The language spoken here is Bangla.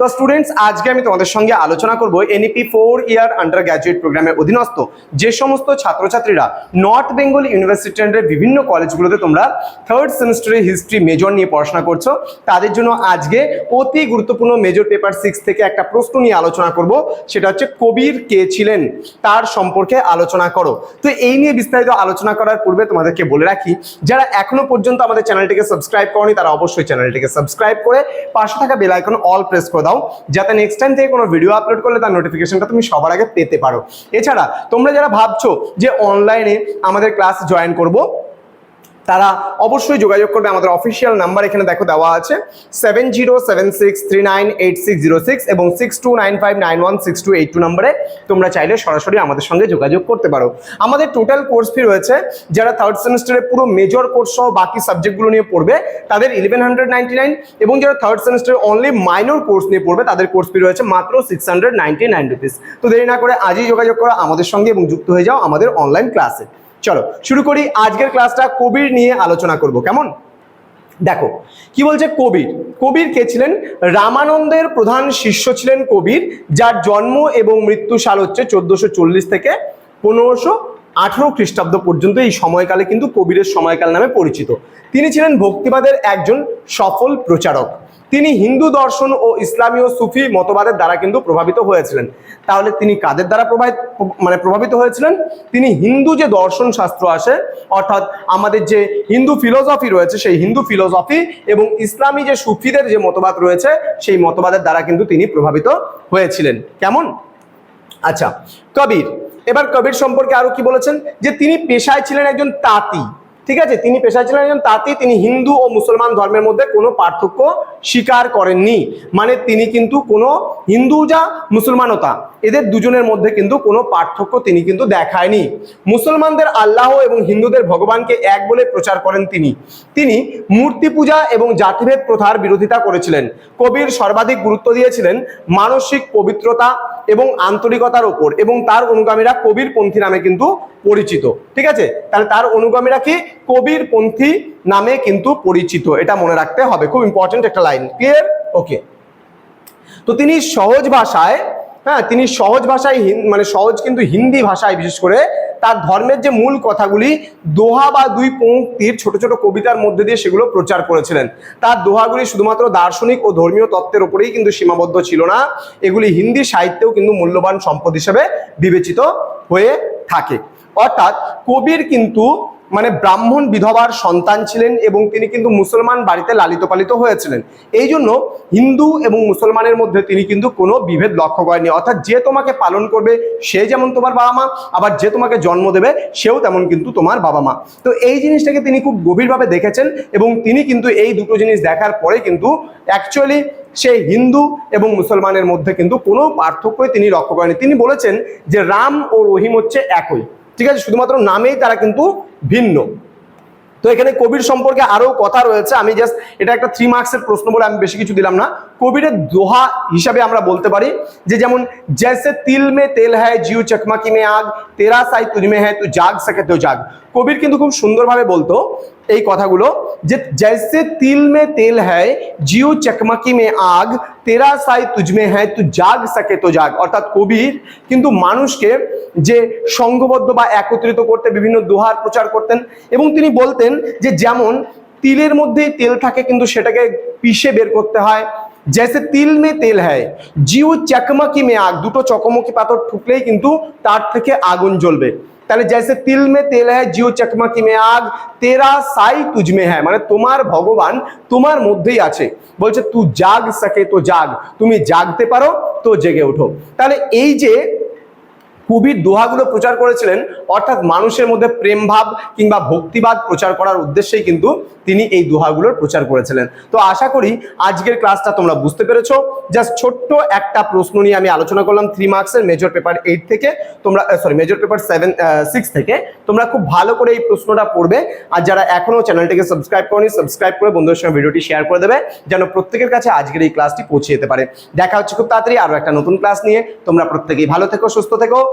তো স্টুডেন্টস আজকে আমি তোমাদের সঙ্গে আলোচনা করব NEP four year undergraduate প্রোগ্রামের অধীনস্থ যে সমস্ত ছাত্রছাত্রীরা নর্থ বেঙ্গল ইউনিভার্সিটি আন্ডার বিভিন্ন কলেজগুলোতে তোমরা থার্ড সেমিস্টারে হিস্ট্রি মেজর নিয়ে পড়াশোনা করছ। তাদের জন্য আজকে অতি গুরুত্বপূর্ণ মেজর পেপার সিক্স থেকে একটা প্রশ্ন নিয়ে আলোচনা করব, সেটা হচ্ছে কবির কে ছিলেন? তার সম্পর্কে আলোচনা করো। তো এই নিয়ে বিস্তারিত আলোচনা করার পূর্বে তোমাদেরকে বলে রাখি, যারা এখনও পর্যন্ত আমাদের চ্যানেলটিকে সাবস্ক্রাইব করনি, তারা অবশ্যই চ্যানেলটিকে সাবস্ক্রাইব করে পাশে থাকা বেল আইকন অল প্রেস করে দাও, যাতে নেক্সট টাইম থেকে কোনো ভিডিও আপলোড করলে তার নোটিফিকেশনটা তুমি সবার আগে পেতে পারো। এছাড়া তোমরা যারা ভাবছ যে অনলাইনে আমাদের ক্লাস জয়েন করব তারা অবশ্যই যোগাযোগ করবে। আমাদের অফিসিয়াল নাম্বার এখানে দেখো দেওয়া আছে। Seven zero seven six three nine eight six zero six এবং six two nine five nine one six two eight two নম্বরে তোমরা চাইলে সরাসরি আমাদের সঙ্গে যোগাযোগ করতে পারো। আমাদের টোটাল কোর্স ফি রয়েছে। যারা থার্ড সেমিস্টারে পুরো মেজর কোর্স সহ বাকি সাবজেক্টগুলো নিয়ে পড়বে, তাদের ইলেভেন হান্ড্রেড নাইনটি নাইন এবং যারা থার্ড সেমিস্টারে অনলি মাইনর কোর্স নিয়ে পড়বে, তাদের কোর্স ফি রয়েছে মাত্র six hundred ninety nine rupees তো দেরি না করে আজই যোগাযোগ করো আমাদের সঙ্গে এবং যুক্ত হয়ে যাও আমাদের অনলাইন ক্লাসে চলো, শুরু করি আজকের ক্লাসটা কবির নিয়ে আলোচনা করব, কেমন? দেখো, কি বলছে কবির? কবির কে ছিলেন? রামানন্দের প্রধান শিষ্য ছিলেন কবির, যার জন্ম এবং মৃত্যু সাল হচ্ছে চোদ্দশো চল্লিশ থেকে পনেরোশো আঠারো খ্রিস্টাব্দ পর্যন্ত, এই সময়কালে কিন্তু কবিরের সময়কাল নামে পরিচিত। তিনি ছিলেন ভক্তিবাদের একজন সফল প্রচারক। তিনি হিন্দু দর্শন ও ইসলামীয় সুফি মতবাদের দ্বারা কিন্তু প্রভাবিত হয়েছিলেন। তাহলে তিনি কাদের দ্বারা প্রভাবিত মানে প্রভাবিত হয়েছিলেন? তিনি হিন্দু যে দর্শন শাস্ত্র আসে অর্থাৎ আমাদের যে হিন্দু ফিলোসফি রয়েছে, সেই হিন্দু ফিলোসফি এবং ইসলামী যে সুফিদের যে মতবাদ রয়েছে, সেই মতবাদের দ্বারা কিন্তু তিনি প্রভাবিত হয়েছিলেন। কেমন? আচ্ছা কবির। এবার কবির সম্পর্কে আরও কি বলেছেন? যে তিনি পেশায় ছিলেন একজন তাঁতি। ঠিক আছে? তিনি পেশায় ছিলেন একজন তাঁতি, তিনি হিন্দু ও মুসলমান ধর্মের মধ্যে কোনো পার্থক্য স্বীকার করেননি। মানে তিনি কিন্তু কোনো হিন্দু যা মুসলমানতা এদের দুজনের মধ্যে কিন্তু কোনো পার্থক্য তিনি কিন্তু দেখায়নি। মুসলমানদের আল্লাহ এবং হিন্দুদের ভগবানকে এক বলে প্রচার করেন তিনি। তিনি মূর্তি পূজা এবং জাতিভেদ প্রথার বিরোধিতা করেছিলেন। কবির সর্বাধিক গুরুত্ব দিয়েছিলেন মানসিক পবিত্রতা এবং আন্তরিকতার ওপর এবং তার অনুগামীরা কবির পন্থী নামে কিন্তু পরিচিত। ঠিক আছে? তাহলে তার অনুগামীরা কি? কবির পন্থী নামে কিন্তু পরিচিত। এটা মনে রাখতে হবে, খুব ইম্পর্টেন্ট একটা লাইন ক্লিয়ার ওকে তো তিনি সহজ ভাষায় হ্যাঁ তিনি সহজ ভাষায় মানে সহজ কিন্তু হিন্দি ভাষায় বিশেষ করে তার ধর্মের যে মূল কথাগুলি, দোহা বা দুই পঙ্ক্তির ছোট ছোট কবিতার মধ্যে দিয়ে সেগুলো প্রচার করেছিলেন। তার দোহাগুলি শুধুমাত্র দার্শনিক ও ধর্মীয় তত্ত্বের উপরেই কিন্তু সীমাবদ্ধ ছিল না। এগুলি হিন্দি সাহিত্যেও কিন্তু মূল্যবান সম্পদ হিসেবে বিবেচিত হয়ে থাকে। অর্থাৎ কবির কিন্তু মানে ব্রাহ্মণ বিধবার সন্তান ছিলেন এবং তিনি কিন্তু মুসলমান বাড়িতে লালিত পালিত হয়েছিলেন। এই জন্য হিন্দু এবং মুসলমানের মধ্যে তিনি কিন্তু কোনো বিভেদ লক্ষ্য করেনি অর্থাৎ যে তোমাকে পালন করবে, সে যেমন তোমার বাবা মা, আবার যে তোমাকে জন্ম দেবে, সেও তেমন কিন্তু তোমার বাবা মা। তো এই জিনিসটাকে তিনি খুব গভীরভাবে দেখেছেন এবং তিনি কিন্তু এই দুটো জিনিস দেখার পরে কিন্তু অ্যাকচুয়ালি সে হিন্দু এবং মুসলমানের মধ্যে কিন্তু কোনো পার্থক্যই তিনি লক্ষ্য করেনি তিনি বলেছেন যে রাম ও রহিম হচ্ছে একই। ঠিক আছে, শুধুমাত্র নামেই তারা কিন্তু ভিন্ন। তো এখানে কোভিড সম্পর্কে আরও কথা রয়েছে। আমি জাস্ট এটা একটা থ্রি মার্কসের প্রশ্ন বলে আমি বেশি কিছু দিলাম না। কোভিডের দোহা হিসাবে আমরা বলতে পারি যে যেমন জ্যাসে তিল মে তেল হ্যায়, জিউ চকমাকি মে আগ, তেরা সাই তুজমে হ্যায়, তু জাগ, সাকে তো জাগ। কবির কিন্তু খুব সুন্দরভাবে বলতো এই কথাগুলো। যে जैसे तिल में तेल है জিউ চকমকি মে আগ তেরা সাই তুজমে হ্যাঁ তু জাগ সাকে তো জাগ অর্থাৎ কবির কিন্তু মানুষকে যে সংঘবদ্ধ বা একত্রিত করতে, বিভিন্ন দোহার প্রচার করতেন, এবং তিনি বলতেন যে যেমন তিলের মধ্যে তেল থাকে, কিন্তু সেটাকে পিষে বের করতে হয়, জেসে তিল মে তেল হ্যায় জিউ চকমকি মে আগ, দুটো চকমকি পাথর ঠুকলেই কিন্তু তার থেকে আগুন জ্বলবে। তাহলে জैसे তিল মে তেল হ্যায় জিউ চকমকি মে আগ তেরা সাই তুজমে হ্যায় মানে তোমার ভগবান তোমার মধ্যেই আছে বলছে তু জাগ সকে তো জাগ তুমি জাগতে পারো তো জেগে ওঠো তাহলে এই যে কবির দোহাগুলো প্রচার করেছিলেন, অর্থাৎ মানুষের মধ্যে প্রেম ভাব কিংবা ভক্তিবাদ প্রচার করার উদ্দেশ্যেই কিন্তু তিনি এই দোহাগুলোর প্রচার করেছিলেন। তো আশা করি আজকের ক্লাসটা তোমরা বুঝতে পেরেছ। জাস্ট ছোট্ট একটা প্রশ্ন নিয়ে আমি আলোচনা করলাম থ্রি মার্কসের মেজর পেপার এইট থেকে। তোমরা sorry major paper seven six থেকে। তোমরা খুব ভালো করে এই প্রশ্নটা পড়বে। আর যারা এখনও চ্যানেলটিকে সাবস্ক্রাইব করনি সাবস্ক্রাইব করে বন্ধুদের সঙ্গে ভিডিওটি শেয়ার করে দেবে, যেন প্রত্যেকের কাছে আজকের এই ক্লাসটি পৌঁছে যেতে পারে। দেখা হচ্ছে খুব তাড়াতাড়ি আরও একটা নতুন ক্লাস নিয়ে। তোমরা প্রত্যেকেই ভালো থেকো, সুস্থ থেকো।